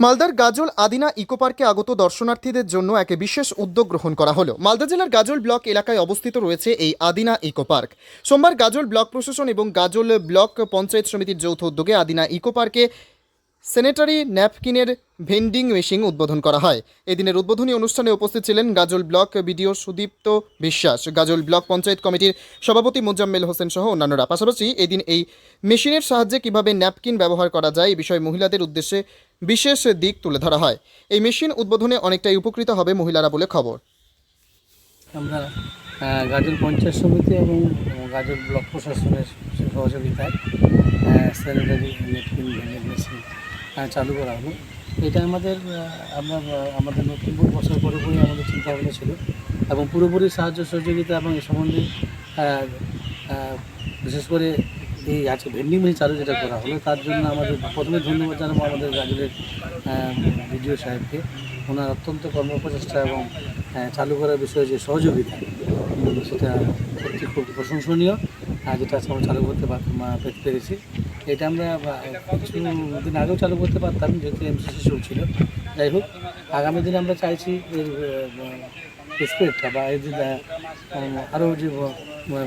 মালদার গাজল আদিনা ইকো পার্কে আগত দর্শনার্থীদের জন্য এক বিশেষ উদ্যোগ গ্রহণ করা হলো। মালদা জেলার গাজল ব্লক এলাকায় অবস্থিত রয়েছে এই আদিনা ইকো পার্ক। সোমবার গাজল ব্লক প্রশাসন এবং গাজল ব্লক পঞ্চায়েত সমিতির যৌথ উদ্যোগে আদিনা ইকো পার্কে স্যানিটারি ন্যাপকিনের ভেন্ডিং মেশিন উদ্বোধন করা হয়। এদিনের উদ্বোধনী অনুষ্ঠানে উপস্থিত ছিলেন গাজল ব্লক বিডিও সুদীপ্ত বিশ্বাস, গাজল ব্লক পঞ্চায়েত কমিটির সভাপতি মোজাম্মেল হোসেন সহ অন্যান্যরা। পাশাপাশি এদিন এই মেশিনের সাহায্যে কীভাবে ন্যাপকিন ব্যবহার করা যায় এই বিষয়ে মহিলাদের উদ্দেশ্যে বিশেষ দিক তুলে ধরা হয়। এই মেশিন উদ্বোধনে অনেকটাই উপকৃত হবে মহিলারা বলে খবর। আমরা গাজল পঞ্চায়েত সমিতি এবং গাজল ব্লক প্রশাসনের সহযোগিতায় চালু করা হলো। এটা আমাদের আমরা, আমাদের নতুন বছর পুরোপুরি আমাদের চিন্তাভাবনা ছিল এবং পুরোপুরি সাহায্য সহযোগিতা এবং এই সম্বন্ধে বিশেষ করে এই আজকে ভেন্ডিং মেশিন চালু যেটা করা হলো তার জন্য আমাদের প্রথমে ধন্যবাদ জানাব আমাদের গাজলের বিডিও সাহেবকে। ওনার অত্যন্ত কর্মপ্রচেষ্টা এবং চালু করার বিষয়ে যে সহযোগিতা সেটা সত্যি খুব প্রশংসনীয়। যেটা আজকে আমরা চালু করতে পেতে পেরেছি। এটা আমরা বা, কিছু দিন আগেও চালু করতে পারতাম যেহেতু এমসিসি চলছিল। যাই হোক আগামী দিনে আমরা চাইছি এর স্পিডটা বা এর যে আরও যে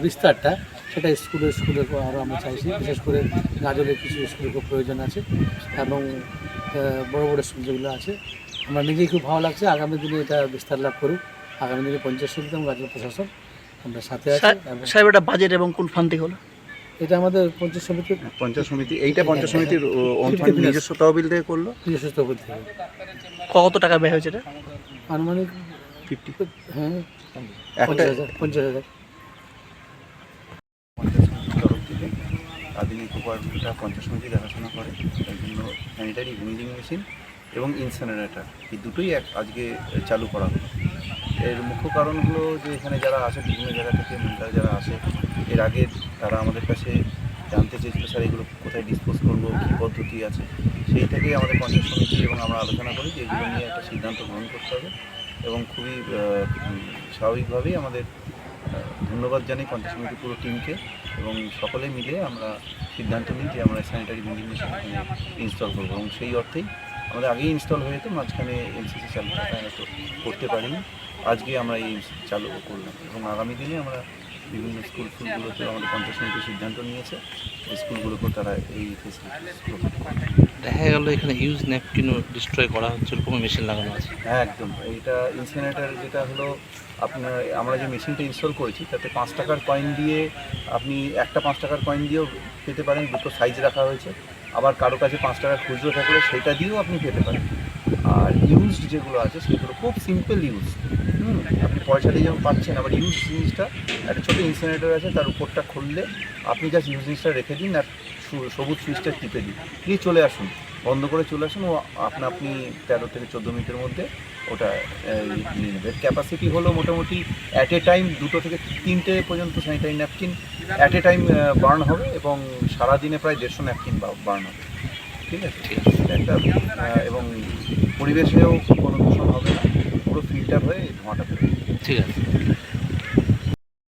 বিস্তারটা সেটা স্কুলে স্কুলে আরও আমরা চাইছি। বিশেষ করে গাজলের কিছু স্কুলের খুব প্রয়োজন আছে এবং বড় বড় স্কুল যেগুলো আছে আমার নিজেই খুব ভালো লাগছে। আগামী দিনে এটা বিস্তার লাভ করুক। আগামী দিনে পঞ্চায়েত সমিতি এবং গাজল প্রশাসন আমরা সাথে আছি সাহেব এটা বাজেট এবং কোন ফান্ড থেকে হলো? এটা আমাদের পঞ্চায়েত সমিতির পঞ্চায়েত সমিতি এইটা পঞ্চায়েত সমিতির নিজস্ব তহবিল থেকে করল? নিজস্ব তহবিল থেকে। কত টাকা ব্যয় হয়েছে এটা? আনুমানিক ফিফটি হ্যাঁ পঞ্চাশ হাজার পঞ্চাশ হাজার পঞ্চায়েত সমিতির তরফ থেকে আদিনী কোপারটা পঞ্চায়েত দেখাশোনা করে তাই জন্য স্যানিটারি ভেন্ডিং মেশিন এবং ইনসিনারেটার এই দুটোই এক আজকে চালু করা হলো। এর মুখ্য কারণ হলো যে এখানে যারা আসে বিভিন্ন জায়গা থেকে মহিলারা যারা আসে, এর আগে তারা আমাদের কাছে জানতে চেয়েছিল, স্যার, এগুলো কোথায় ডিসপোজ করব? কী পদ্ধতি আছে? সেই থেকেই আমাদের পঞ্চায়েত সমিতি এবং আমরা আলোচনা করি যে এগুলো নিয়ে একটা সিদ্ধান্ত গ্রহণ করতে হবে এবং খুবই স্বাভাবিকভাবেই আমাদের ধন্যবাদ জানাই পঞ্চায়েত সমিতির পুরো টিমকে এবং সকলে মিলে আমরা সিদ্ধান্ত নিই যে আমরা স্যানিটারি ভেন্ডিং মেশিন ইনস্টল করব। এবং সেই অর্থেই আমাদের আগেই ইনস্টল হয়ে যেত, মাঝখানে এনসিসি চালু করতে পারিনি। আজকে আমরা এই চালু করলাম এবং আগামী দিনে আমরা বিভিন্ন স্কুল স্কুলগুলোতে আমাদের পঞ্চায়েত সমিতি সিদ্ধান্ত নিয়েছে। এই স্কুলগুলোকেও তারা এই দেখা গেল এখানে ইউজ ন্যাপকিনও ডিস্ট্রয় করা হচ্ছে এরকম মেশিন লাগানো আছে। হ্যাঁ একদম। এইটা ইনসিনেটার যেটা হলো আপনার আমরা যে মেশিনটা ইনস্টল করেছি তাতে পাঁচ টাকার কয়েন দিয়ে আপনি একটা পাঁচ টাকার কয়েন দিয়েও পেতে পারেন দুটো সাইজ রাখা হয়েছে। আবার কারও কাছে পাঁচ টাকার খুচরো থাকলে সেটা দিয়েও আপনি পেতে পারেন। আর ইউজড যেগুলো আছে সেগুলো খুব সিম্পল ইউজ হুম আপনি পয়সা দিয়ে যেমন পাচ্ছেন আবার ইউজ জিনিসটা একটা ছোটো ইনসিনারেটার আছে তার উপরটা খুললে আপনি জাস্ট ইউজ জিনিসটা রেখে দিন আর সবুজ সুইচটা টিপে দিন। দিয়ে চলে আসুন বন্ধ করে চলে আসুন ও আপনা আপনি তেরো থেকে চোদ্দ মিনিটের মধ্যে ওটা নিয়ে নেবে ক্যাপাসিটি হলো মোটামুটি অ্যাট এ টাইম দুটো থেকে তিনটে পর্যন্ত sanitary napkin at a time burn হবে এবং সারাদিনে প্রায় দেড়শো ন্যাপকিন বার্ন হবে। ঠিক আছে? একটা এবং পরিবেশেও কোনো দূষণ হবে না পুরো ফিল্টার হয়ে ধোঁয়াটা ঠিক আছে।